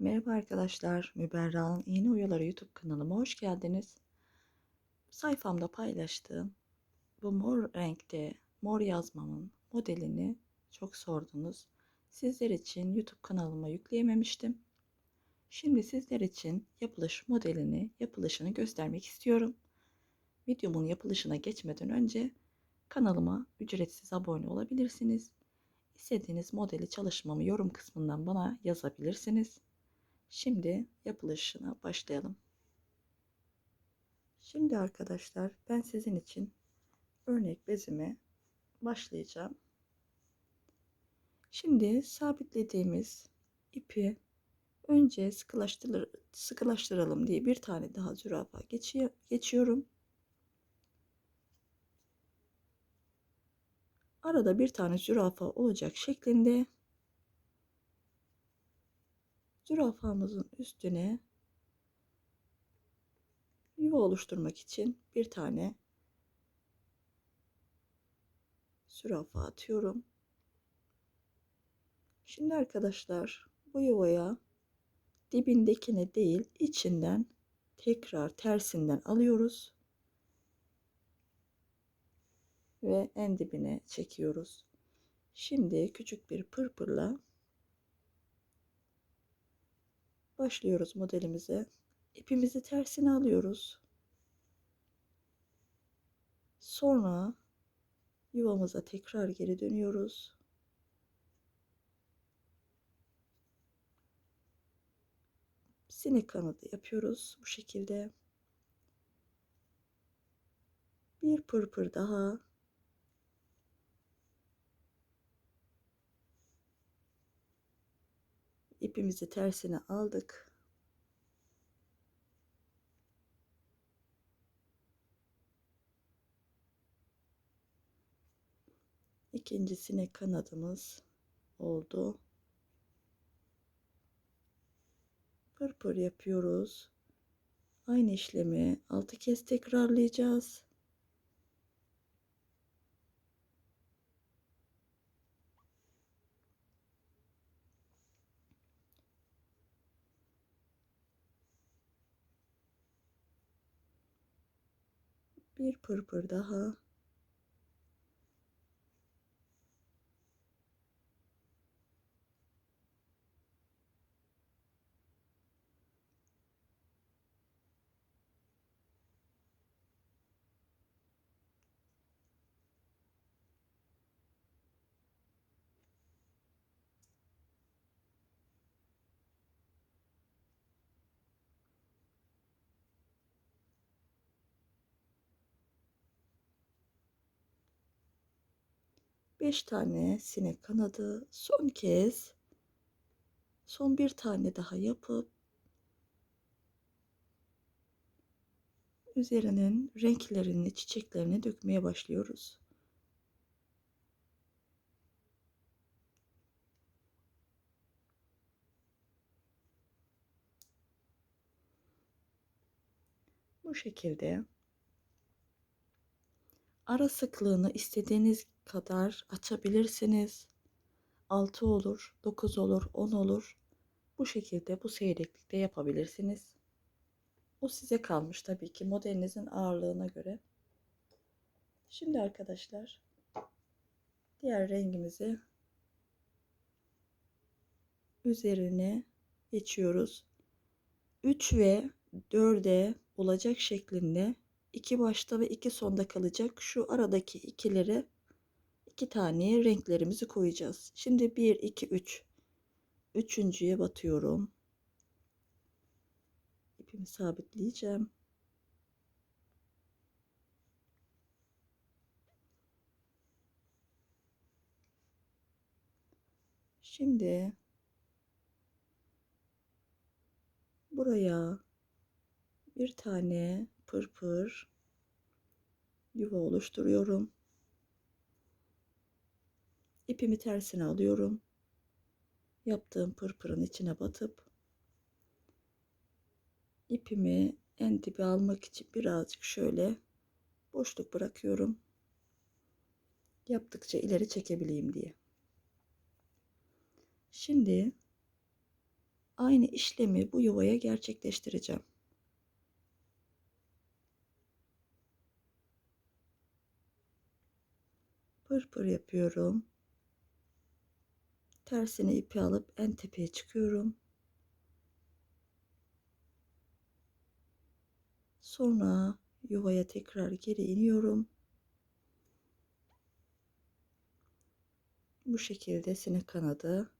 Merhaba arkadaşlar, Müberra'nın İğne Oyaları YouTube kanalıma hoş geldiniz. Sayfamda paylaştığım bu mor renkte mor yazmamın modelini çok sordunuz. Sizler için YouTube kanalıma yükleyememiştim. Şimdi sizler için yapılış modelini, yapılışını göstermek istiyorum. Videomun yapılışına geçmeden önce kanalıma ücretsiz abone olabilirsiniz. İstediğiniz modeli çalışmamı yorum kısmından bana yazabilirsiniz. Şimdi yapılışına başlayalım. Şimdi arkadaşlar ben sizin için örnek bezime başlayacağım. Şimdi sabitlediğimiz ipi önce sıkılaştır sıkılaştıralım diye bir tane daha zürafa geçiyor, geçiyorum. Arada bir tane zürafa olacak şeklinde zürafamızın üstüne yuva oluşturmak için bir tane zürafa atıyorum. Şimdi arkadaşlar bu yuvaya dibindekine değil içinden tekrar tersinden alıyoruz ve en dibine çekiyoruz. Şimdi küçük bir pırpırla başlıyoruz modelimize. İpimizi tersine alıyoruz. Sonra yuvamıza tekrar geri dönüyoruz. Sinek kanadı yapıyoruz bu şekilde. Bir pırpır daha ipimizi tersine aldık. İkincisine kanadımız oldu. Pırpır yapıyoruz. Aynı işlemi 6 kez tekrarlayacağız. Bir pırpır daha Beş tane sinek kanadı son kez son bir tane daha yapıp üzerinin renklerini çiçeklerini dökmeye başlıyoruz. Bu şekilde ara sıklığını istediğiniz kadar açabilirsiniz. 6 olur, 9 olur, 10 olur. Bu şekilde bu seyreklikte yapabilirsiniz. O size kalmış tabii ki modelinizin ağırlığına göre. Şimdi arkadaşlar diğer rengimizi üzerine geçiyoruz. 3 ve 4'e olacak şeklinde iki başta ve iki sonda kalacak şu aradaki ikileri iki tane renklerimizi koyacağız. Şimdi 1 2 3 üçüncüye batıyorum. İpimi sabitleyeceğim. Şimdi buraya bir tane pırpır yuva oluşturuyorum. İpimi tersine alıyorum. Yaptığım pırpırın içine batıp ipimi en dibe almak için birazcık şöyle boşluk bırakıyorum. Yaptıkça ileri çekebileyim diye. Şimdi aynı işlemi bu yuvaya gerçekleştireceğim. Pır pır yapıyorum. Tersine ipi alıp en tepeye çıkıyorum. Sonra yuvaya tekrar geri iniyorum. Bu şekilde sinek kanadı.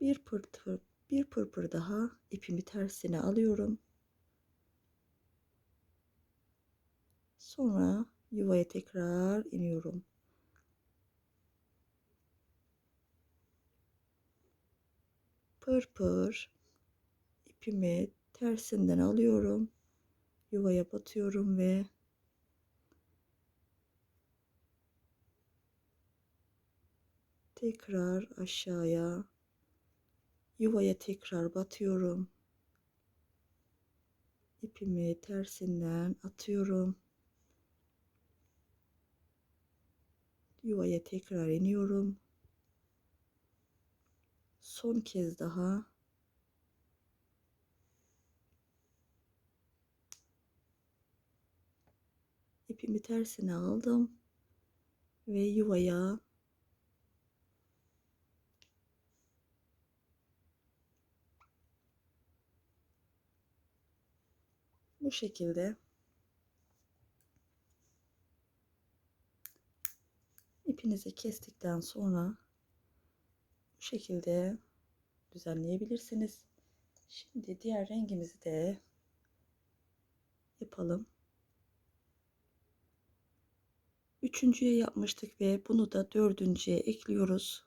Bir pırpır, bir pırpır daha ipimi tersine alıyorum. Sonra yuvaya tekrar iniyorum. Pırpır ipimi tersinden alıyorum. Yuvaya batıyorum ve tekrar aşağıya yuvaya tekrar batıyorum. İpimi tersinden atıyorum. Yuvaya tekrar iniyorum. Son kez daha ipimi tersine aldım ve yuvaya bu şekilde ipinizi kestikten sonra bu şekilde düzenleyebilirsiniz. Şimdi diğer rengimizi de yapalım. Üçüncüye yapmıştık ve bunu da dördüncüye ekliyoruz.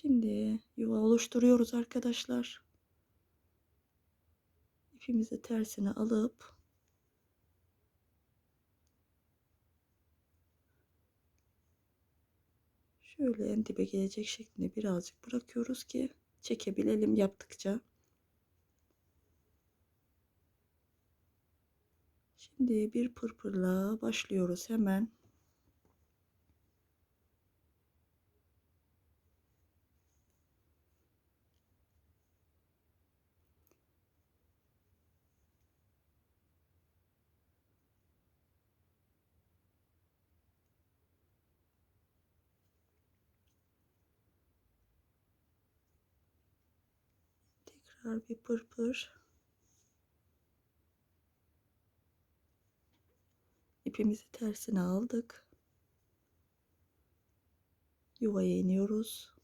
Şimdi yuva oluşturuyoruz arkadaşlar. İpimizi tersine alıp şöyle en dibe gelecek şeklinde birazcık bırakıyoruz ki çekebilelim yaptıkça. Şimdi bir pırpırla başlıyoruz hemen. Tekrar bir pırpır. İpimizi tersine aldık. Yuvaya iniyoruz.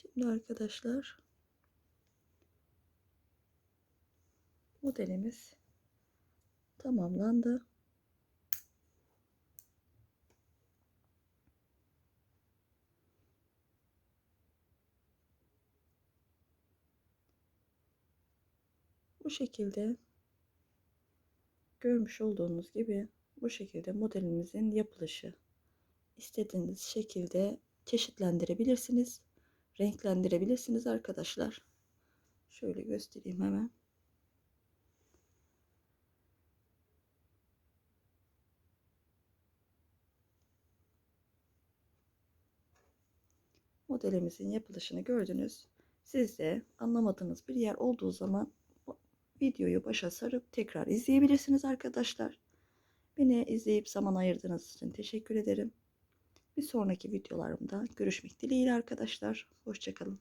Şimdi arkadaşlar modelimiz tamamlandı. Bu şekilde görmüş olduğunuz gibi bu şekilde modelimizin yapılışı istediğiniz şekilde çeşitlendirebilirsiniz renklendirebilirsiniz arkadaşlar. Şöyle göstereyim hemen. Modelimizin yapılışını gördünüz. Siz de anlamadığınız bir yer olduğu zaman videoyu başa sarıp tekrar izleyebilirsiniz arkadaşlar. Beni izleyip zaman ayırdığınız için teşekkür ederim. Bir sonraki videolarımda görüşmek dileğiyle arkadaşlar. Hoşçakalın.